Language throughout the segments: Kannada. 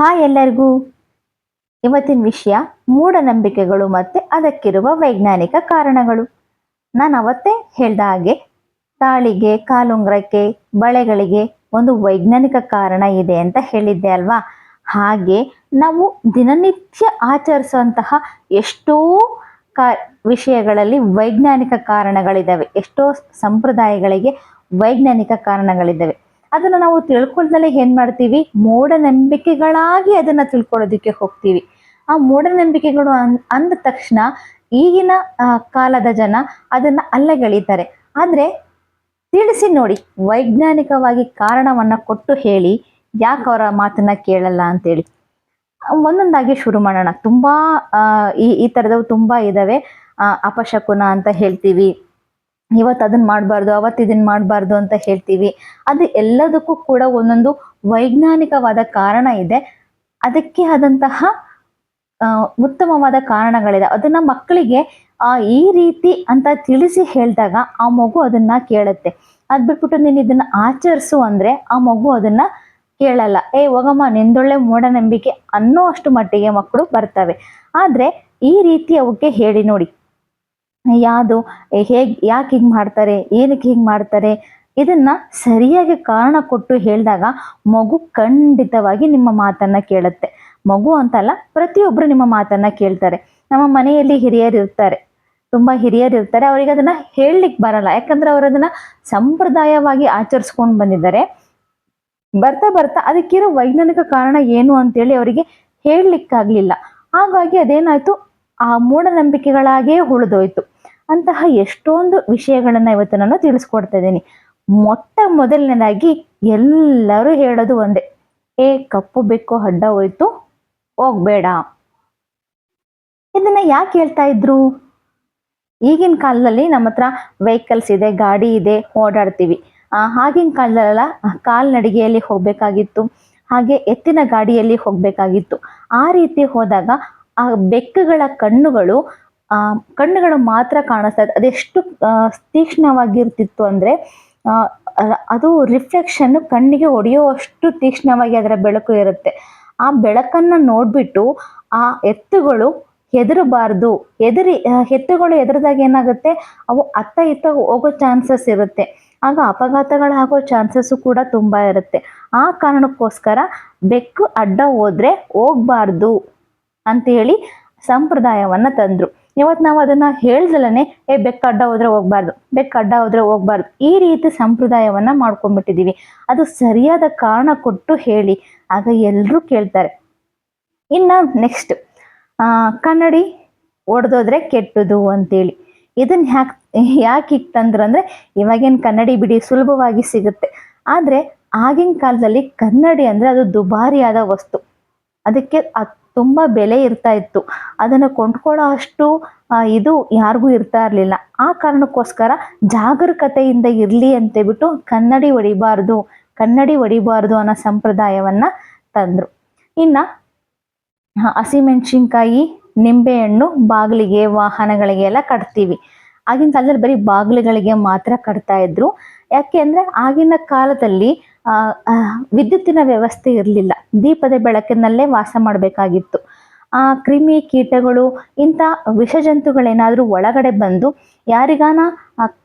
ಹಾಯ್ ಎಲ್ಲರಿಗೂ. ಇವತ್ತಿನ ವಿಷಯ ಮೂಢನಂಬಿಕೆಗಳು ಮತ್ತು ಅದಕ್ಕಿರುವ ವೈಜ್ಞಾನಿಕ ಕಾರಣಗಳು. ನಾನು ಅವತ್ತೇ ಹೇಳ್ದ ಹಾಗೆ ತಾಳಿಗೆ, ಕಾಲುಂಗ್ರಕ್ಕೆ, ಬಳೆಗಳಿಗೆ ಒಂದು ವೈಜ್ಞಾನಿಕ ಕಾರಣ ಇದೆ ಅಂತ ಹೇಳಿದ್ದೆ ಅಲ್ವಾ? ಹಾಗೆ ನಾವು ದಿನನಿತ್ಯ ಆಚರಿಸುವಂತಹ ಎಷ್ಟೋ ಕಾ ವಿಷಯಗಳಲ್ಲಿ ವೈಜ್ಞಾನಿಕ ಕಾರಣಗಳಿದ್ದಾವೆ ಎಷ್ಟೋ ಸಂಪ್ರದಾಯಗಳಿಗೆ ವೈಜ್ಞಾನಿಕ ಕಾರಣಗಳಿದ್ದಾವೆ ಅದನ್ನು ನಾವು ತಿಳ್ಕೊಳ್ದಲೇ ಏನ್ ಮಾಡ್ತೀವಿ? ಮೂಢನಂಬಿಕೆಗಳಾಗಿ ಅದನ್ನ ತಿಳ್ಕೊಳ್ಳೋದಕ್ಕೆ ಹೋಗ್ತೀವಿ. ಆ ಮೂಢನಂಬಿಕೆಗಳು ಅಂದ ತಕ್ಷಣ ಈಗಿನ ಕಾಲದ ಜನ ಅದನ್ನ ಅಲ್ಲಗೆಳಿತಾರೆ. ಆದ್ರೆ ತಿಳಿಸಿ ನೋಡಿ ವೈಜ್ಞಾನಿಕವಾಗಿ ಕಾರಣವನ್ನ ಕೊಟ್ಟು ಹೇಳಿ ಯಾಕೆ ಅವರ ಮಾತನ್ನ ಕೇಳಲ್ಲ ಅಂತೇಳಿ. ಒಂದೊಂದಾಗಿ ಶುರು ಮಾಡೋಣ. ತುಂಬಾ ಈ ಈ ತುಂಬಾ ಇದಾವೆ. ಆ, ಅಪಶಕುನ ಅಂತ ಹೇಳ್ತೀವಿ. ಇವತ್ತು ಅದನ್ನ ಮಾಡಬಾರ್ದು ಅವತ್ತು ಇದನ್ನ ಮಾಡಬಾರ್ದು ಅಂತ ಹೇಳ್ತೀವಿ. ಅದು ಎಲ್ಲದಕ್ಕೂ ಕೂಡ ಒಂದೊಂದು ವೈಜ್ಞಾನಿಕವಾದ ಕಾರಣ ಇದೆ. ಅದಕ್ಕೆ ಆದಂತಹ ಉತ್ತಮವಾದ ಕಾರಣಗಳಿದೆ. ಅದನ್ನ ಮಕ್ಕಳಿಗೆ ಆ, ಈ ರೀತಿ ಅಂತ ತಿಳಿಸಿ ಹೇಳಿದಾಗ ಆ ಮಗು ಅದನ್ನ ಕೇಳುತ್ತೆ. ಅದ್ ಬಿಟ್ಬಿಟ್ಟು ನೀನು ಇದನ್ನ ಆಚರಿಸು ಅಂದ್ರೆ ಆ ಮಗು ಅದನ್ನ ಕೇಳಲ್ಲ. ಏ ಹೋಗಮ್ಮ ನಿಂದೊಳ್ಳೆ ಮೂಢನಂಬಿಕೆ ಅನ್ನೋ ಅಷ್ಟು ಮಟ್ಟಿಗೆ ಮಕ್ಕಳು ಬರ್ತವೆ. ಆದ್ರೆ ಈ ರೀತಿ ಅವಕ್ಕೆ ಹೇಳಿ ನೋಡಿ. ಯಾವುದು ಹೇಗ್, ಯಾಕೆ ಹಿಂಗ್ ಮಾಡ್ತಾರೆ ಏನಕ್ಕೆ ಹಿಂಗ್ ಮಾಡ್ತಾರೆ, ಇದನ್ನ ಸರಿಯಾಗಿ ಕಾರಣ ಕೊಟ್ಟು ಹೇಳಿದಾಗ ಮಗು ಖಂಡಿತವಾಗಿ ನಿಮ್ಮ ಮಾತನ್ನ ಕೇಳುತ್ತೆ. ಮಗು ಅಂತಲ್ಲ ಪ್ರತಿಯೊಬ್ರು ನಿಮ್ಮ ಮಾತನ್ನ ಕೇಳ್ತಾರೆ. ನಮ್ಮ ಮನೆಯಲ್ಲಿ ಹಿರಿಯರು ಇರ್ತಾರೆ. ತುಂಬಾ ಹಿರಿಯರು ಇರ್ತಾರೆ. ಅವರಿಗೆ ಅದನ್ನ ಹೇಳಲಿಕ್ಕೆ ಬರಲ್ಲ. ಯಾಕಂದ್ರೆ ಅವ್ರು ಅದನ್ನ ಸಂಪ್ರದಾಯವಾಗಿ ಆಚರಿಸ್ಕೊಂಡು ಬಂದಿದ್ದಾರೆ. ಬರ್ತಾ ಬರ್ತಾ ಅದಕ್ಕಿರೋ ವೈಜ್ಞಾನಿಕ ಕಾರಣ ಏನು ಅಂತೇಳಿ ಅವರಿಗೆ ಹೇಳಲಿಕ್ಕಾಗ್ಲಿಲ್ಲ. ಹಾಗಾಗಿ ಅದೇನಾಯ್ತು? ಆ ಮೂಢನಂಬಿಕೆಗಳಾಗೇ ಉಳಿದೋಯ್ತು. ಅಂತಹ ಎಷ್ಟೊಂದು ವಿಷಯಗಳನ್ನ ಇವತ್ತು ನಾನು ತಿಳಿಸ್ಕೊಡ್ತಾ ಇದ್ದೀನಿ. ಮೊಟ್ಟ ಮೊದಲನೇದಾಗಿ ಎಲ್ಲರೂ ಹೇಳೋದು ಒಂದೇ, ಏ, ಕಪ್ಪು ಬೆಕ್ಕು ಅಡ್ಡ ಹೋಯ್ತು, ಹೋಗ್ಬೇಡ. ಇದನ್ನ ಯಾಕೆ ಹೇಳ್ತಾ ಇದ್ರು? ಈಗಿನ ಕಾಲದಲ್ಲಿ ನಮ್ಮ ಹತ್ರ ವೆಹಿಕಲ್ಸ್ ಇದೆ, ಗಾಡಿ ಇದೆ, ಓಡಾಡ್ತೀವಿ. ಆಗಿನ ಕಾಲದಲ್ಲೆಲ್ಲ ಕಾಲ್ನಡಿಗೆಯಲ್ಲಿ ಹೋಗ್ಬೇಕಾಗಿತ್ತು, ಹಾಗೆ ಎತ್ತಿನ ಗಾಡಿಯಲ್ಲಿ ಹೋಗ್ಬೇಕಾಗಿತ್ತು. ಆ ರೀತಿ ಹೋದಾಗ ಆ ಬೆಕ್ಕುಗಳ ಕಣ್ಣುಗಳು ಕಣ್ಣುಗಳು ಮಾತ್ರ ಕಾಣಿಸ್ತಾ ಇತ್ತು ಅದೆಷ್ಟು ತೀಕ್ಷ್ಣವಾಗಿರ್ತಿತ್ತು ಅಂದ್ರೆ ಅದು ರಿಫ್ಲೆಕ್ಷನ್ ಕಣ್ಣಿಗೆ ಹೊಡೆಯುವಷ್ಟು ತೀಕ್ಷ್ಣವಾಗಿ ಅದರ ಬೆಳಕು ಇರುತ್ತೆ. ಆ ಬೆಳಕನ್ನ ನೋಡ್ಬಿಟ್ಟು ಆ ಎತ್ತುಗಳು ಹೆದರಬಾರ್ದು. ಹೆದರಿ ಎತ್ತುಗಳು ಹೆದರಿದಾಗ ಏನಾಗುತ್ತೆ? ಅವು ಅತ್ತ ಇತ್ತ ಹೋಗೋ ಚಾನ್ಸಸ್ ಇರುತ್ತೆ. ಆಗ ಅಪಘಾತಗಳಾಗೋ ಚಾನ್ಸಸ್ಸು ಕೂಡ ತುಂಬ ಇರುತ್ತೆ. ಆ ಕಾರಣಕ್ಕೋಸ್ಕರ ಬೆಕ್ಕು ಅಡ್ಡ ಹೋದ್ರೆ ಹೋಗ್ಬಾರ್ದು ಹೇಳಿ ಸಂಪ್ರದಾಯವನ್ನ ತಂದ್ರು. ಇವತ್ತು ನಾವು ಅದನ್ನ ಹೇಳ್ದಲನೆ, ಏ, ಬೆಕ್ಕ ಅಡ್ಡ ಹೋದ್ರೆ ಹೋಗ್ಬಾರ್ದು, ಬೆಕ್ಕ ಅಡ್ಡ ಹೋದ್ರೆ ಹೋಗ್ಬಾರ್ದು, ಈ ರೀತಿ ಸಂಪ್ರದಾಯವನ್ನ ಮಾಡ್ಕೊಂಡ್ಬಿಟ್ಟಿದೀವಿ. ಅದು ಸರಿಯಾದ ಕಾರಣ ಕೊಟ್ಟು ಹೇಳಿ, ಆಗ ಎಲ್ಲರೂ ಕೇಳ್ತಾರೆ. ಇನ್ನ ನೆಕ್ಸ್ಟ್ ಆ, ಕನ್ನಡಿ ಒಡೆದೋದ್ರೆ ಕೆಟ್ಟದು ಅಂತೇಳಿ. ಇದನ್ನ ಯಾಕೆ ಯಾಕೆ ಇಟ್ಟಂದ್ರು ಅಂದ್ರೆ, ಇವಾಗೇನು ಕನ್ನಡಿ ಬಿಡಿ ಸುಲಭವಾಗಿ ಸಿಗುತ್ತೆ. ಆದ್ರೆ, ಆಗಿನ ಕಾಲದಲ್ಲಿ ಕನ್ನಡಿ ಅಂದ್ರೆ ಅದು ದುಬಾರಿಯಾದ ವಸ್ತು. ಅದಕ್ಕೆ ಅದ್ ತುಂಬಾ ಬೆಲೆ ಇರ್ತಾ ಇತ್ತು. ಅದನ್ನು ಕೊಂಡ್ಕೊಳ್ಳೋ ಅಷ್ಟು ಇದು ಯಾರಿಗೂ ಇರ್ತಾ ಇರಲಿಲ್ಲ. ಆ ಕಾರಣಕ್ಕೋಸ್ಕರ ಜಾಗರೂಕತೆಯಿಂದ ಇರಲಿ ಅಂತೇಳ್ಬಿಟ್ಟು ಕನ್ನಡಿ ಒಡಿಬಾರ್ದು ಕನ್ನಡಿ ಹೊಡಿಬಾರ್ದು ಅನ್ನೋ ಸಂಪ್ರದಾಯವನ್ನ ತಂದ್ರು. ಇನ್ನ ಹಸಿಮೆಣ್ಸಿನ್ಕಾಯಿ, ನಿಂಬೆಹಣ್ಣು, ಬಾಗಿಲಿಗೆ ವಾಹನಗಳಿಗೆ ಎಲ್ಲ ಕಟ್ತೀವಿ. ಆಗಿನ ಕಾಲದಲ್ಲಿ ಬರೀ ಬಾಗಿಲುಗಳಿಗೆ ಮಾತ್ರ ಕಟ್ತಾ ಇದ್ರು. ಯಾಕೆ ಅಂದ್ರೆ ಆಗಿನ ಕಾಲದಲ್ಲಿ ವಿದ್ಯುತ್ತಿನ ವ್ಯವಸ್ಥೆ ಇರಲಿಲ್ಲ. ದೀಪದ ಬೆಳಕಿನಲ್ಲೇ ವಾಸ ಮಾಡಬೇಕಾಗಿತ್ತು. ಆ ಕ್ರಿಮಿ ಕೀಟಗಳು, ಇಂಥ ವಿಷಜಂತುಗಳೇನಾದರೂ ಒಳಗಡೆ ಬಂದು ಯಾರಿಗಾನ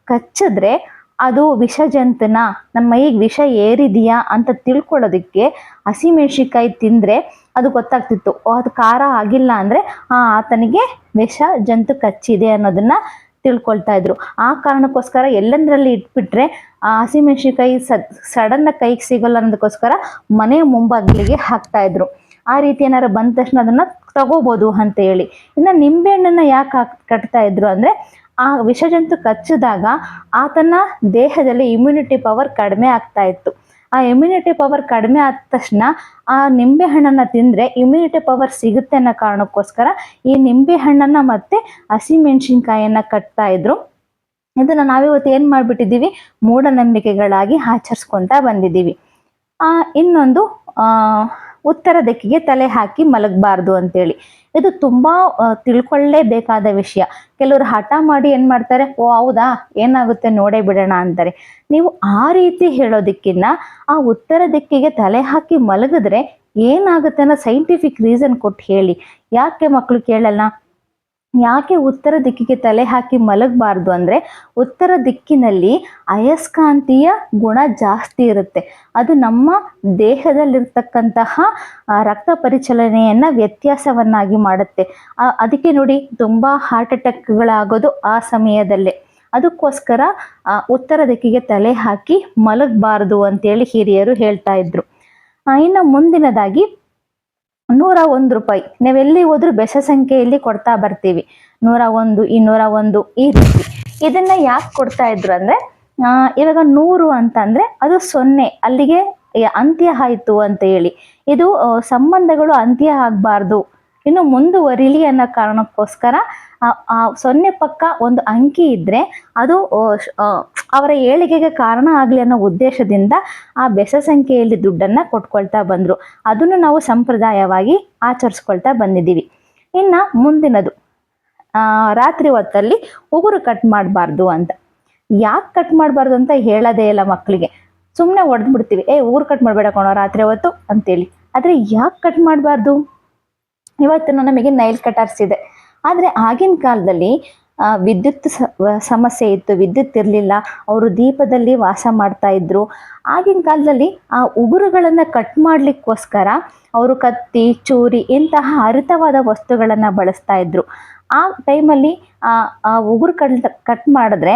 ಕಚ್ಚಿದ್ರೆ ಅದು ವಿಷಜಂತನ, ನಮ್ಮ ಮೈಗೆ ವಿಷ ಏರಿದೆಯಾ ಅಂತ ತಿಳ್ಕೊಳ್ಳೋದಕ್ಕೆ ಹಸಿಮೆಣಸಿನ್ಕಾಯಿ ತಿಂದ್ರೆ ಅದು ಗೊತ್ತಾಗ್ತಿತ್ತು. ಅದು ಖಾರ ಆಗಿಲ್ಲ ಅಂದರೆ, ಆ, ಆತನಿಗೆ ವಿಷ ಜಂತು ಕಚ್ಚಿದೆ ಅನ್ನೋದನ್ನ ತಿಳ್ಕೊಳ್ತಾ ಇದ್ರು. ಆ ಕಾರಣಕ್ಕೋಸ್ಕರ ಎಲ್ಲೆಂದ್ರಲ್ಲಿ ಇಟ್ಬಿಟ್ರೆ, ಆ ಹಸಿಮೆಣಸಿನ್ಕಾಯಿ ಸಡನ್ ಕೈಗೆ ಸಿಗಲ್ಲ ಅನ್ನೋದಕ್ಕೋಸ್ಕರ ಮನೆಯ ಮುಂಬಾಗಿಲಿಗೆ ಹಾಕ್ತಾ ಇದ್ರು. ಆ ರೀತಿ ಏನಾರು ಬಂದ ತಕ್ಷಣ ಅದನ್ನ ತಗೋಬಹುದು ಅಂತ ಹೇಳಿ. ಇನ್ನು ನಿಂಬೆಹಣ್ಣನ್ನ ಯಾಕೆ ಕಟ್ತಾ ಇದ್ರು ಅಂದ್ರೆ, ಆ ವಿಷಜಂತು ಕಚ್ಚಿದಾಗ ಆತನ ದೇಹದಲ್ಲಿ ಇಮ್ಯುನಿಟಿ ಪವರ್ ಕಡಿಮೆ ಆಗ್ತಾ ಇತ್ತು. ಆ ಇಮ್ಯುನಿಟಿ ಪವರ್ ಕಡಿಮೆ ಆದ ತಕ್ಷಣ ಆ ನಿಂಬೆ ಹಣ್ಣನ್ನ ತಿಂದ್ರೆ ಇಮ್ಯುನಿಟಿ ಪವರ್ ಸಿಗುತ್ತೆ ಅನ್ನೋ ಕಾರಣಕ್ಕೋಸ್ಕರ ಈ ನಿಂಬೆ ಹಣ್ಣನ್ನ ಮತ್ತೆ ಹಸಿಮೆಣಸಿನ್ಕಾಯನ್ನ ಕಟ್ತಾ ಇದ್ರು. ಇದನ್ನ ನಾವಿವತ್ತು ಏನ್ ಮಾಡ್ಬಿಟ್ಟಿದೀವಿ ಮೂಢನಂಬಿಕೆಗಳಾಗಿ ಆಚರಿಸ್ಕೊಂತ ಬಂದಿದ್ದೀವಿ. ಆ ಇನ್ನೊಂದು, ಆ ಉತ್ತರ ದಿಕ್ಕಿಗೆ ತಲೆ ಹಾಕಿ ಮಲಗಬಾರ್ದು ಅಂತೇಳಿ. ಇದು ತುಂಬಾ ತಿಳ್ಕೊಳ್ಳೇಬೇಕಾದ ವಿಷಯ. ಕೆಲವರು ಹಠ ಮಾಡಿ ಏನು ಮಾಡ್ತಾರೆ, ಓ, ಹೌದಾ, ಏನಾಗುತ್ತೆ ನೋಡೇ ಬಿಡೋಣ ಅಂತಾರೆ. ನೀವು ಆ ರೀತಿ ಹೇಳೋದಕ್ಕಿನ್ನ, ಆ ಉತ್ತರ ದಿಕ್ಕಿಗೆ ತಲೆ ಹಾಕಿ ಮಲಗಿದ್ರೆ ಏನಾಗುತ್ತೆ ಅನ್ನೋ ಸೈಂಟಿಫಿಕ್ ರೀಸನ್ ಕೊಟ್ಟು ಹೇಳಿ. ಯಾಕೆ ಮಕ್ಕಳು ಕೇಳಲ್ಲ? ಯಾಕೆ ಉತ್ತರ ದಿಕ್ಕಿಗೆ ತಲೆ ಹಾಕಿ ಮಲಗಬಾರ್ದು ಅಂದರೆ ಉತ್ತರ ದಿಕ್ಕಿನಲ್ಲಿ ಅಯಸ್ಕಾಂತೀಯ ಗುಣ ಜಾಸ್ತಿ ಇರುತ್ತೆ. ಅದು ನಮ್ಮ ದೇಹದಲ್ಲಿರ್ತಕ್ಕಂತಹ ರಕ್ತ ಪರಿಚಲನೆಯನ್ನು ವ್ಯತ್ಯಾಸವನ್ನಾಗಿ ಮಾಡುತ್ತೆ. ಅದಕ್ಕೆ ನೋಡಿ ತುಂಬ ಹಾರ್ಟ್ ಅಟ್ಯಾಕ್ಗಳಾಗೋದು ಆ ಸಮಯದಲ್ಲೇ. ಅದಕ್ಕೋಸ್ಕರ ಉತ್ತರ ದಿಕ್ಕಿಗೆ ತಲೆ ಹಾಕಿ ಮಲಗಬಾರ್ದು ಅಂತೇಳಿ ಹಿರಿಯರು ಹೇಳ್ತಾ ಇದ್ರು. ಇನ್ನು ಮುಂದಿನದಾಗಿ ನೂರ ಒಂದು ರೂಪಾಯಿ. ನಾವೆಲ್ಲಿ ಹೋದ್ರು ಬೆಸ ಸಂಖ್ಯೆಯಲ್ಲಿ ಕೊಡ್ತಾ ಬರ್ತೀವಿ. ನೂರ ಒಂದು, ಇನ್ನೂರ ಒಂದು ಈ ರೀತಿ. ಇದನ್ನ ಯಾಕೆ ಕೊಡ್ತಾ ಇದ್ರು ಅಂದ್ರೆ ಇವಾಗ ನೂರು ಅಂತಂದ್ರೆ ಅದು ಸೊನ್ನೆ. ಅಲ್ಲಿಗೆ ಅಂತ್ಯ ಆಯ್ತು ಅಂತ ಹೇಳಿ. ಇದು ಸಂಬಂಧಗಳು ಅಂತ್ಯ ಆಗಬಾರ್ದು. ಇನ್ನು ಮುಂದುವರಿಲಿ ಅನ್ನೋ ಕಾರಣಕ್ಕೋಸ್ಕರ ಸೊನ್ನೆ ಪಕ್ಕ ಒಂದು ಅಂಕಿ ಇದ್ದರೆ ಅದು ಅವರ ಏಳಿಗೆಗೆ ಕಾರಣ ಆಗಲಿ ಅನ್ನೋ ಉದ್ದೇಶದಿಂದ ಆ ಬೆಸ ಸಂಖ್ಯೆಯಲ್ಲಿ ದುಡ್ಡನ್ನು ಕೊಟ್ಕೊಳ್ತಾ ಬಂದರು. ಅದನ್ನು ನಾವು ಸಂಪ್ರದಾಯವಾಗಿ ಆಚರಿಸ್ಕೊಳ್ತಾ ಬಂದಿದ್ದೀವಿ. ಇನ್ನು ಮುಂದಿನದು ರಾತ್ರಿ ಹೊತ್ತಲ್ಲಿ ಉಗುರು ಕಟ್ ಮಾಡಬಾರ್ದು ಅಂತ. ಯಾಕೆ ಕಟ್ ಮಾಡಬಾರ್ದು ಅಂತ ಹೇಳೋದೇ ಇಲ್ಲ ಮಕ್ಕಳಿಗೆ ಸುಮ್ಮನೆ ಹೊಡೆದ್ಬಿಡ್ತೀವಿ ಏ, ಉಗುರು ಕಟ್ ಮಾಡಬೇಡ ಕಣೋ ರಾತ್ರಿ ಹೊತ್ತು, ಅಂತೇಳಿ. ಆದರೆ ಯಾಕೆ ಕಟ್ ಮಾಡಬಾರ್ದು? ಇವತ್ತು ನಮಗೆ ನೈಲ್ ಕಟರ್ಸ್ ಇದೆ ಆದರೆ ಆಗಿನ ಕಾಲದಲ್ಲಿ ವಿದ್ಯುತ್ ಸಮಸ್ಯೆ ಇತ್ತು, ವಿದ್ಯುತ್ ಇರಲಿಲ್ಲ, ಅವರು ದೀಪದಲ್ಲಿ ವಾಸ ಮಾಡ್ತಾ ಇದ್ರು. ಆಗಿನ ಕಾಲದಲ್ಲಿ ಆ ಉಗುರುಗಳನ್ನು ಕಟ್ ಮಾಡಲಿಕ್ಕೋಸ್ಕರ ಅವರು ಕತ್ತಿ, ಚೂರಿ ಇಂತಹ ಹರಿತವಾದ ವಸ್ತುಗಳನ್ನು ಬಳಸ್ತಾ ಇದ್ರು. ಆ ಟೈಮಲ್ಲಿ, ಆ ಉಗುರು ಕಟ್ ಕಟ್ ಮಾಡಿದ್ರೆ,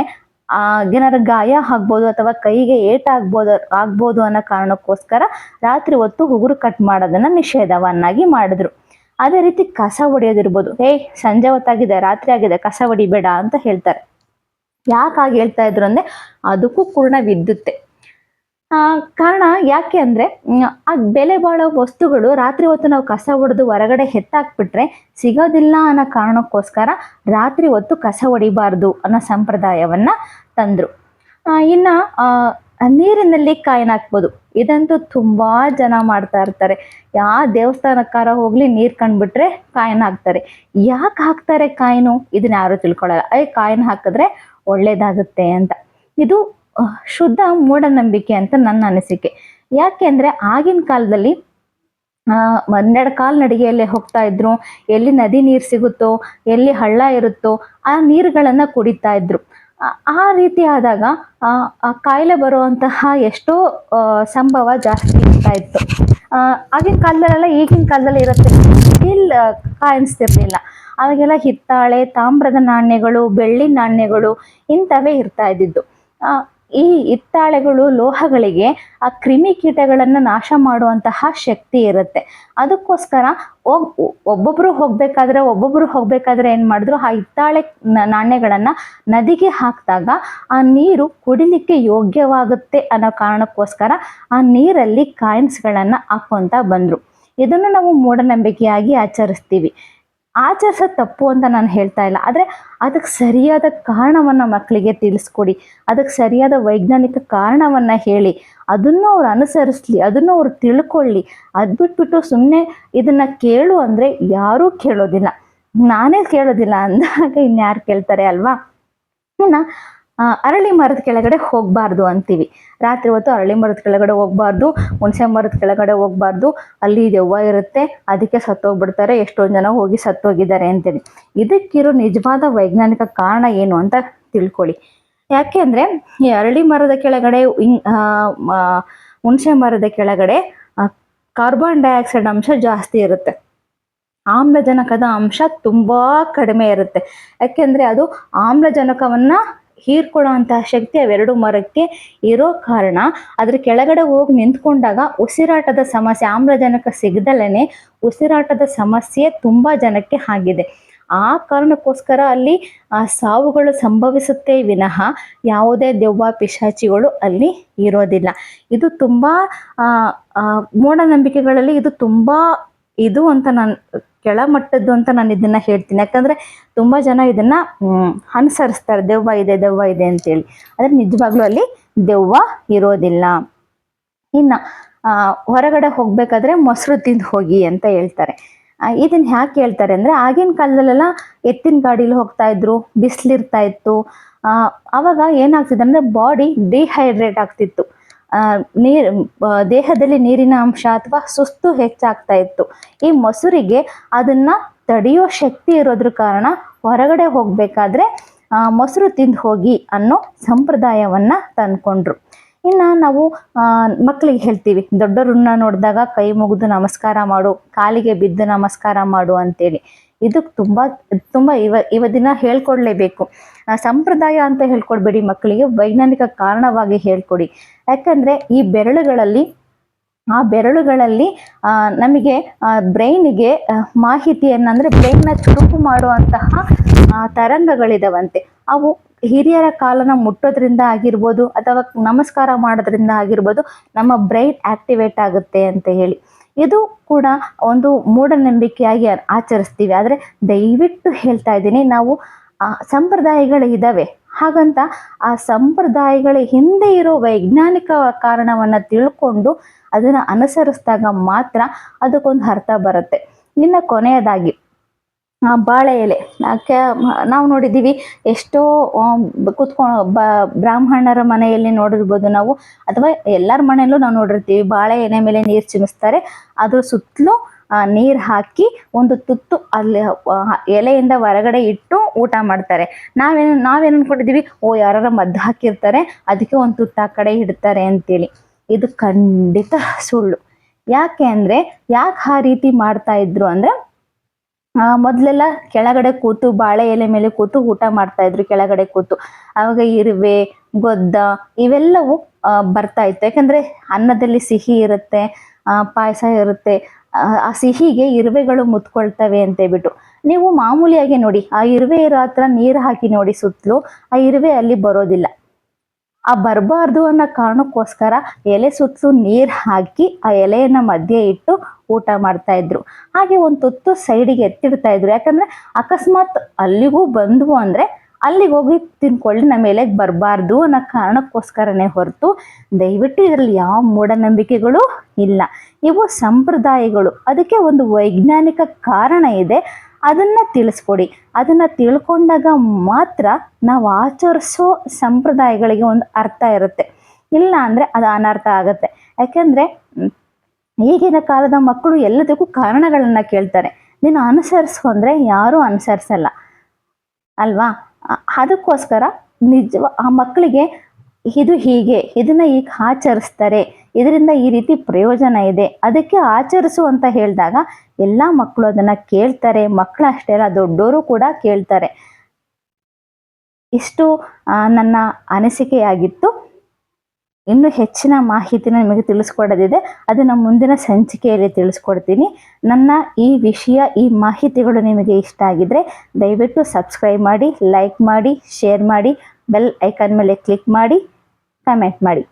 ಆ ಏನಾರ ಗಾಯ ಆಗ್ಬೋದು ಅಥವಾ ಕೈಗೆ ಏಟಾಗ್ಬೋದು ಆಗ್ಬೋದು ಅನ್ನೋ ಕಾರಣಕ್ಕೋಸ್ಕರ ರಾತ್ರಿ ಹೊತ್ತು ಉಗುರು ಕಟ್ ಮಾಡೋದನ್ನು ನಿಷೇಧವನ್ನಾಗಿ ಮಾಡಿದ್ರು. ಅದೇ ರೀತಿ ಕಸ ಹೊಡೆಯೋದಿರ್ಬೋದು ಏಯ್ ಸಂಜೆ ಹೊತ್ತಾಗಿದೆ ರಾತ್ರಿ ಆಗಿದೆ ಕಸ ಹೊಡಿಬೇಡ ಅಂತ ಹೇಳ್ತಾರೆ. ಯಾಕಾಗಿ ಹೇಳ್ತಾ ಇದ್ರು ಅಂದ್ರೆ ಅದಕ್ಕೂ ಕೂಡ ವಿದ್ಯುತ್ತೆ. ಕಾರಣ ಯಾಕೆ ಅಂದ್ರೆ ಆ ಬೆಲೆ ಬಾಳೋ ವಸ್ತುಗಳು ರಾತ್ರಿ ಹೊತ್ತು ನಾವು ಕಸ ಹೊಡೆದು ಹೊರಗಡೆ ಹೆತ್ತಾಕ್ಬಿಟ್ರೆ ಸಿಗೋದಿಲ್ಲ ಅನ್ನೋ ಕಾರಣಕ್ಕೋಸ್ಕರ ರಾತ್ರಿ ಹೊತ್ತು ಕಸ ಹೊಡಿಬಾರ್ದು ಅನ್ನೋ ಸಂಪ್ರದಾಯವನ್ನ ತಂದ್ರು. ಇನ್ನ ಆ, ನೀರಿನಲ್ಲಿ ಕಾಯಿನ ಹಾಕ್ಬೋದು. ಇದಂತೂ ತುಂಬಾ ಜನ ಮಾಡ್ತಾ ಇರ್ತಾರೆ. ಯಾವ ದೇವಸ್ಥಾನಕ್ಕಾರ ಹೋಗ್ಲಿ ನೀರ್ ಕಂಡ್ಬಿಟ್ರೆ ಕಾಯಿನ ಹಾಕ್ತಾರೆ. ಯಾಕೆ ಹಾಕ್ತಾರೆ ಕಾಯಿನು? ಇದನ್ನ ಯಾರು ತಿಳ್ಕೊಳ್ಳಲ್ಲ ಐ ಕಾಯಿನ ಹಾಕಿದ್ರೆ ಒಳ್ಳೇದಾಗುತ್ತೆ ಅಂತ. ಇದು ಶುದ್ಧ ಮೂಢನಂಬಿಕೆ ಅಂತ ನನ್ನ ಅನಿಸಿಕೆ. ಯಾಕೆಂದ್ರೆ ಆಗಿನ ಕಾಲದಲ್ಲಿ ಒಂದೆರಡು ಕಾಲ್ನಡಿಗೆಯಲ್ಲೇ ಹೋಗ್ತಾ ಇದ್ರು. ಎಲ್ಲಿ ನದಿ ನೀರು ಸಿಗುತ್ತೋ, ಎಲ್ಲಿ ಹಳ್ಳ ಇರುತ್ತೋ, ಆ ನೀರುಗಳನ್ನ ಕುಡಿತಾ ಇದ್ರು. ಆ- ರೀತಿ ಆದಾಗ, ಆ ಕಾಯಿಲೆ ಬರುವಂತಹ ಎಷ್ಟೋ ಸಂಭವ ಜಾಸ್ತಿ ಇರ್ತಾ ಇತ್ತು. ಆಗಿನ ಕಾಲದಲ್ಲೆಲ್ಲ ಈಗಿನ ಕಾಲದಲ್ಲಿ ಇರುತ್ತೆ. ಇಲ್ಲ ಕಾಯಿಸ್ತಿರ್ಲಿಲ್ಲ ಅವಾಗೆಲ್ಲ ಹಿತ್ತಾಳೆ, ತಾಮ್ರದ ನಾಣ್ಯಗಳು, ಬೆಳ್ಳಿ ನಾಣ್ಯಗಳು ಇಂಥವೇ ಇರ್ತಾ ಇದ್ದಿದ್ದು. ಈ ಹಿತ್ತಾಳೆಗಳು ಲೋಹಗಳಿಗೆ ಆ ಕ್ರಿಮಿಕೀಟಗಳನ್ನು ನಾಶ ಮಾಡುವಂತಹ ಶಕ್ತಿ ಇರುತ್ತೆ. ಅದಕ್ಕೋಸ್ಕರ ಹೋಗ್ ಒಬ್ಬೊಬ್ರು ಹೋಗ್ಬೇಕಾದ್ರೆ ಒಬ್ಬೊಬ್ರು ಹೋಗ್ಬೇಕಾದ್ರೆ ಏನು ಮಾಡಿದ್ರು, ಆ ಹಿತ್ತಾಳೆ ನಾಣ್ಯಗಳನ್ನ ನದಿಗೆ ಹಾಕಿದಾಗ ಆ ನೀರು ಕುಡಿಲಿಕ್ಕೆ ಯೋಗ್ಯವಾಗುತ್ತೆ ಅನ್ನೋ ಕಾರಣಕ್ಕೋಸ್ಕರ ಆ ನೀರಲ್ಲಿ ಕಾಯಿನ್ಸ್ಗಳನ್ನ ಹಾಕೊಂತ ಬಂದರು. ಇದನ್ನು ನಾವು ಮೂಢನಂಬಿಕೆಯಾಗಿ ಆಚರಿಸ್ತೀವಿ. ಆಚರಿಸೋದು ತಪ್ಪು ಅಂತ ನಾನು ಹೇಳ್ತಾ ಇಲ್ಲ. ಆದರೆ ಅದಕ್ಕೆ ಸರಿಯಾದ ಕಾರಣವನ್ನು ಮಕ್ಕಳಿಗೆ ತಿಳಿಸ್ಕೊಡಿ. ಅದಕ್ಕೆ ಸರಿಯಾದ ವೈಜ್ಞಾನಿಕ ಕಾರಣವನ್ನು ಹೇಳಿ. ಅದನ್ನು ಅವ್ರು ಅನುಸರಿಸಲಿ, ಅದನ್ನು ಅವ್ರು ತಿಳ್ಕೊಳ್ಳಿ. ಅದು ಬಿಟ್ಬಿಟ್ಟು ಸುಮ್ಮನೆ ಇದನ್ನು ಕೇಳು ಅಂದರೆ ಯಾರೂ ಕೇಳೋದಿಲ್ಲ. ನಾನೇ ಕೇಳೋದಿಲ್ಲ ಅಂದಾಗ ಇನ್ಯಾರು ಕೇಳ್ತಾರೆ ಅಲ್ವಾ? ಇನ್ನು ಅರಳಿ ಮರದ ಕೆಳಗಡೆ ಹೋಗಬಾರ್ದು ಅಂತೀವಿ. ರಾತ್ರಿ ಹೊತ್ತು ಅರಳಿ ಮರದ ಕೆಳಗಡೆ ಹೋಗಬಾರ್ದು, ಹುಣಸೆ ಮರದ ಕೆಳಗಡೆ ಹೋಗಬಾರ್ದು. ಅಲ್ಲಿ ದೆವ್ವ ಇರುತ್ತೆ, ಅದಕ್ಕೆ ಸತ್ತೋಗ್ಬಿಡ್ತಾರೆ, ಎಷ್ಟೊಂದು ಜನ ಹೋಗಿ ಸತ್ತೋಗಿದ್ದಾರೆ ಅಂತೇಳಿ ಇದಕ್ಕಿರೋ ನಿಜವಾದ ವೈಜ್ಞಾನಿಕ ಕಾರಣ ಏನು ಅಂತ ತಿಳ್ಕೊಳ್ಳಿ. ಯಾಕೆ ಅಂದರೆ, ಈ ಅರಳಿ ಮರದ ಕೆಳಗಡೆ ಹುಣಸೆ ಮರದ ಕೆಳಗಡೆ ಕಾರ್ಬನ್ ಡೈಆಕ್ಸೈಡ್ ಅಂಶ ಜಾಸ್ತಿ ಇರುತ್ತೆ. ಆಮ್ಲಜನಕದ ಅಂಶ ತುಂಬಾ ಕಡಿಮೆ ಇರುತ್ತೆ. ಯಾಕೆಂದ್ರೆ ಅದು ಆಮ್ಲಜನಕವನ್ನ ಹೀರ್ಕೊಳ್ಳೋ ಶಕ್ತಿ ಅವೆರಡು ಮರಕ್ಕೆ ಇರೋ ಕಾರಣ. ಅದ್ರ ಕೆಳಗಡೆ ಹೋಗಿ ನಿಂತ್ಕೊಂಡಾಗ ಉಸಿರಾಟದ ಸಮಸ್ಯೆ ಆಮ್ಲಜನಕ ಸಿಗದಲ್ಲೇನೆ ಉಸಿರಾಟದ ಸಮಸ್ಯೆ ತುಂಬಾ ಜನಕ್ಕೆ ಆಗಿದೆ. ಆ ಕಾರಣಕ್ಕೋಸ್ಕರ ಅಲ್ಲಿ ಆ ಸಾವುಗಳು ಸಂಭವಿಸುತ್ತೆ ವಿನಃ ಯಾವುದೇ ದೆವ್ವ ಪಿಶಾಚಿಗಳು ಅಲ್ಲಿ ಇರೋದಿಲ್ಲ. ಇದು ತುಂಬಾ ಆ, ಮೂಢನಂಬಿಕೆಗಳಲ್ಲಿ ಇದು ತುಂಬಾ ಇದು ಅಂತ ನಾನು ಕೆಳಮಟ್ಟದ್ದು ಅಂತ ನಾನು ಇದನ್ನ ಹೇಳ್ತೀನಿ. ಯಾಕಂದ್ರೆ ತುಂಬಾ ಜನ ಇದನ್ನ ಅನುಸರಿಸ್ತಾರೆ. ದೆವ್ವ ಇದೆ ದೆವ್ವ ಇದೆ ಅಂತೇಳಿ. ಆದ್ರೆ ನಿಜವಾಗ್ಲೂ ಅಲ್ಲಿ ದೆವ್ವ ಇರೋದಿಲ್ಲ. ಇನ್ನ ಹೊರಗಡೆ ಹೋಗ್ಬೇಕಾದ್ರೆ ಮೊಸರು ತಿಂದು ಹೋಗಿ ಅಂತ ಹೇಳ್ತಾರೆ. ಇದನ್ನ ಯಾಕೆ ಹೇಳ್ತಾರೆ ಅಂದ್ರೆ ಆಗಿನ ಕಾಲದಲ್ಲೆಲ್ಲ ಎತ್ತಿನ ಗಾಡಿಲಿ ಹೋಗ್ತಾ ಇದ್ರು ಬಿಸಿಲಿರ್ತಾ ಇತ್ತು. ಆ, ಅವಾಗ ಏನಾಗ್ತಿದೆ ಅಂದ್ರೆ ಬಾಡಿ ಡಿಹೈಡ್ರೇಟ್ ಆಗ್ತಿತ್ತು. ನೀರ್ ದೇಹದಲ್ಲಿ ನೀರಿನ ಅಂಶ ಅಥವಾ ಸುಸ್ತು ಹೆಚ್ಚಾಗ್ತಾ ಇತ್ತು. ಈ ಮೊಸರಿಗೆ ಅದನ್ನ ತಡೆಯೋ ಶಕ್ತಿ ಇರೋದ್ರ ಕಾರಣ ಹೊರಗಡೆ ಹೋಗ್ಬೇಕಾದ್ರೆ ಆ, ಮೊಸರು ತಿಂದು ಹೋಗಿ ಅನ್ನೋ ಸಂಪ್ರದಾಯವನ್ನ ತಂದ್ಕೊಂಡ್ರು. ಇನ್ನು ನಾವು ಮಕ್ಕಳಿಗೆ ಹೇಳ್ತೀವಿ ದೊಡ್ಡವ್ರನ್ನ ನೋಡಿದಾಗ ಕೈ ಮುಗಿದು ನಮಸ್ಕಾರ ಮಾಡು ಕಾಲಿಗೆ ಬಿದ್ದು ನಮಸ್ಕಾರ ಮಾಡು ಅಂತೇಳಿ. ಇದು ತುಂಬ ತುಂಬ ಇವ ಇವ ದಿನ ಹೇಳ್ಕೊಡ್ಲೇಬೇಕು. ಸಂಪ್ರದಾಯ ಅಂತ ಹೇಳ್ಕೊಡ್ಬೇಡಿ ಮಕ್ಕಳಿಗೆ, ವೈಜ್ಞಾನಿಕ ಕಾರಣವಾಗಿ ಹೇಳ್ಕೊಡಿ. ಯಾಕಂದರೆ ಈ ಬೆರಳುಗಳಲ್ಲಿ, ಆ ಬೆರಳುಗಳಲ್ಲಿ ನಮಗೆ ಬ್ರೈನಿಗೆ ಮಾಹಿತಿಯನ್ನು ಅಂದರೆ ಬ್ರೈನ್ನ ಚುರುಕು ಮಾಡುವಂತಹ ತರಂಗಗಳಿದಾವಂತೆ. ಅವು ಹಿರಿಯರ ಕಾಲನ ಮುಟ್ಟೋದ್ರಿಂದ ಆಗಿರ್ಬೋದು, ಅಥವಾ ನಮಸ್ಕಾರ ಮಾಡೋದ್ರಿಂದ ಆಗಿರ್ಬೋದು, ನಮ್ಮ ಬ್ರೈನ್ ಆಕ್ಟಿವೇಟ್ ಆಗುತ್ತೆ ಅಂತ ಹೇಳಿ. ಇದು ಕೂಡ ಒಂದು ಮೂಢನಂಬಿಕೆಯಾಗಿ ಆಚರಿಸ್ತೀವಿ. ಆದರೆ ದಯವಿಟ್ಟು ಹೇಳ್ತಾ ಇದ್ದೀನಿ, ನಾವು ಸಂಪ್ರದಾಯಗಳು ಇದ್ದಾವೆ ಹಾಗಂತ ಆ ಸಂಪ್ರದಾಯಗಳ ಹಿಂದೆ ಇರೋ ವೈಜ್ಞಾನಿಕ ಕಾರಣವನ್ನು ತಿಳ್ಕೊಂಡು ಅದನ್ನು ಅನುಸರಿಸಿದಾಗ ಮಾತ್ರ ಅದಕ್ಕೊಂದು ಅರ್ಥ ಬರುತ್ತೆ. ಇನ್ನು ಕೊನೆಯದಾಗಿ ಬಾಳೆ ಎಲೆ. ನಾವು ನೋಡಿದ್ದೀವಿ ಎಷ್ಟೋ ಕುತ್ಕೊ ಬ್ರಾಹ್ಮಣರ ಮನೆಯಲ್ಲಿ ನೋಡಿರ್ಬೋದು ನಾವು. ಅಥವಾ ಎಲ್ಲರ ಮನೆಯಲ್ಲೂ ನಾವು ನೋಡಿರ್ತೀವಿ, ಬಾಳೆ ಎಲೆ ಮೇಲೆ ನೀರು ಚಿಮಿಸ್ತಾರೆ. ಅದ್ರ ಸುತ್ತಲೂ ನೀರು ಹಾಕಿ ಒಂದು ತುತ್ತು ಅಲ್ಲಿ ಎಲೆಯಿಂದ ಹೊರಗಡೆ ಇಟ್ಟು ಊಟ ಮಾಡ್ತಾರೆ. ನಾವೇನು ನಾವೇನು ಅನ್ಕೊಂಡಿದ್ದೀವಿ, ಓ ಯಾರ ಮದ್ದು ಹಾಕಿರ್ತಾರೆ, ಅದಕ್ಕೆ ಒಂದು ತುತ್ತು ಆ ಕಡೆ ಇಡ್ತಾರೆ ಅಂತೇಳಿ. ಇದು ಖಂಡಿತ ಸುಳ್ಳು. ಯಾಕೆ ಅಂದರೆ, ಯಾಕೆ ಆ ರೀತಿ ಮಾಡ್ತಾ ಇದ್ರು ಅಂದರೆ ಮೊದ್ಲೆಲ್ಲ ಕೆಳಗಡೆ ಕೂತು ಬಾಳೆ ಎಲೆ ಮೇಲೆ ಕೂತು ಊಟ ಮಾಡ್ತಾ ಇದ್ರು ಕೆಳಗಡೆ ಕೂತು. ಆವಾಗ ಇರುವೆ ಗೊದ್ದ ಇವೆಲ್ಲವೂ ಆ, ಬರ್ತಾ ಇತ್ತು. ಯಾಕಂದ್ರೆ ಅನ್ನದಲ್ಲಿ ಸಿಹಿ ಇರುತ್ತೆ ಪಾಯಸ ಇರುತ್ತೆ. ಆ, ಆ ಸಿಹಿಗೆ ಇರುವೆಗಳು ಮುತ್ಕೊಳ್ತವೆ ಅಂತ ಹೇಳ್ಬಿಟ್ಟು. ನೀವು ಮಾಮೂಲಿಯಾಗಿ ನೋಡಿ ಆ ಇರುವೆ ಇರೋ ಹತ್ರ ನೀರು ಹಾಕಿ ನೋಡಿ ಸುತ್ತಲೂ ಆ ಇರುವೆ ಅಲ್ಲಿ ಬರೋದಿಲ್ಲ. ಆ ಬರಬಾರ್ದು ಅನ್ನೋ ಕಾರಣಕ್ಕೋಸ್ಕರ ಎಲೆ ಸುತ್ತಲೂ ನೀರು ಹಾಕಿ ಆ ಎಲೆಯನ್ನ ಮಧ್ಯೆ ಇಟ್ಟು ಊಟ ಮಾಡ್ತಾ ಇದ್ರು. ಹಾಗೆ ಒಂದು ತುತ್ತು ಸೈಡಿಗೆ ಎತ್ತಿಡ್ತಾ ಇದ್ರು. ಯಾಕಂದ್ರೆ ಅಕಸ್ಮಾತ್ ಅಲ್ಲಿಗೂ ಬಂದ್ವು ಅಂದ್ರೆ ಅಲ್ಲಿಗೆ ಹೋಗಿ ತಿನ್ಕೊಳ್ಳಿ, ನಮ್ಮ ಎಲೆಗೆ ಬರಬಾರ್ದು ಅನ್ನೋ ಕಾರಣಕ್ಕೋಸ್ಕರನೇ ಹೊರತು ದಯವಿಟ್ಟು ಇದರಲ್ಲಿ ಯಾವ ಮೂಢನಂಬಿಕೆಗಳು ಇಲ್ಲ. ಇವು ಸಂಪ್ರದಾಯಗಳು. ಅದಕ್ಕೆ ಒಂದು ವೈಜ್ಞಾನಿಕ ಕಾರಣ ಇದೆ. ಅದನ್ನ ತಿಳಿಸ್ಕೊಡಿ. ಅದನ್ನ ತಿಳ್ಕೊಂಡಾಗ ಮಾತ್ರ ನಾವು ಆಚರಿಸೋ ಸಂಪ್ರದಾಯಗಳಿಗೆ ಒಂದು ಅರ್ಥ ಇರುತ್ತೆ. ಇಲ್ಲ ಅಂದ್ರೆ ಅದು ಅನರ್ಥ ಆಗುತ್ತೆ. ಯಾಕೆಂದರೆ ಈಗಿನ ಕಾಲದ ಮಕ್ಕಳು ಎಲ್ಲದಕ್ಕೂ ಕಾರಣಗಳನ್ನು ಕೇಳ್ತಾರೆ. ನೀನು ಅನುಸರಿಸ್ಕೊಂಡ್ರೆ ಯಾರೂ ಅನುಸರಿಸಲ್ಲ. ಅಲ್ವಾ? ಅದಕ್ಕೋಸ್ಕರ ನಿಜ, ಆ ಮಕ್ಕಳಿಗೆ ಇದು ಹೀಗೆ, ಇದನ್ನ ಈಗ ಆಚರಿಸ್ತಾರೆ. ಇದರಿಂದ ಈ ರೀತಿ ಪ್ರಯೋಜನ ಇದೆ. ಅದಕ್ಕೆ ಆಚರಿಸು ಅಂತ ಹೇಳಿದಾಗ ಎಲ್ಲ ಮಕ್ಕಳು ಅದನ್ನ ಕೇಳ್ತಾರೆ. ಮಕ್ಕಳು ಅಷ್ಟೇ ಅಲ್ಲ ದೊಡ್ಡವರು ಕೂಡ ಕೇಳ್ತಾರೆ. ಇಷ್ಟು ನನ್ನ ಅನಿಸಿಕೆಯಾಗಿತ್ತು. ಇನ್ನು ಹೆಚ್ಚಿನ ಮಾಹಿತಿನ ನಿಮಗೆ ತಿಳಿಸ್ಕೊಡೋದಿದೆ, ಅದನ್ನು ಮುಂದಿನ ಸಂಚಿಕೆಯಲ್ಲಿ ತಿಳಿಸ್ಕೊಡ್ತೀನಿ. ನನ್ನ ಈ ವಿಷಯ, ಈ ಮಾಹಿತಿಗಳು ನಿಮಗೆ ಇಷ್ಟ ಆಗಿದ್ರೆ ದಯವಿಟ್ಟು ಸಬ್ಸ್ಕ್ರೈಬ್ ಮಾಡಿ ಲೈಕ್ ಮಾಡಿ ಶೇರ್ ಮಾಡಿ. ಬೆಲ್ ಐಕಾನ್ ಮೇಲೆ ಕ್ಲಿಕ್ ಮಾಡಿ ಕಮೆಂಟ್ ಮಾಡಿ.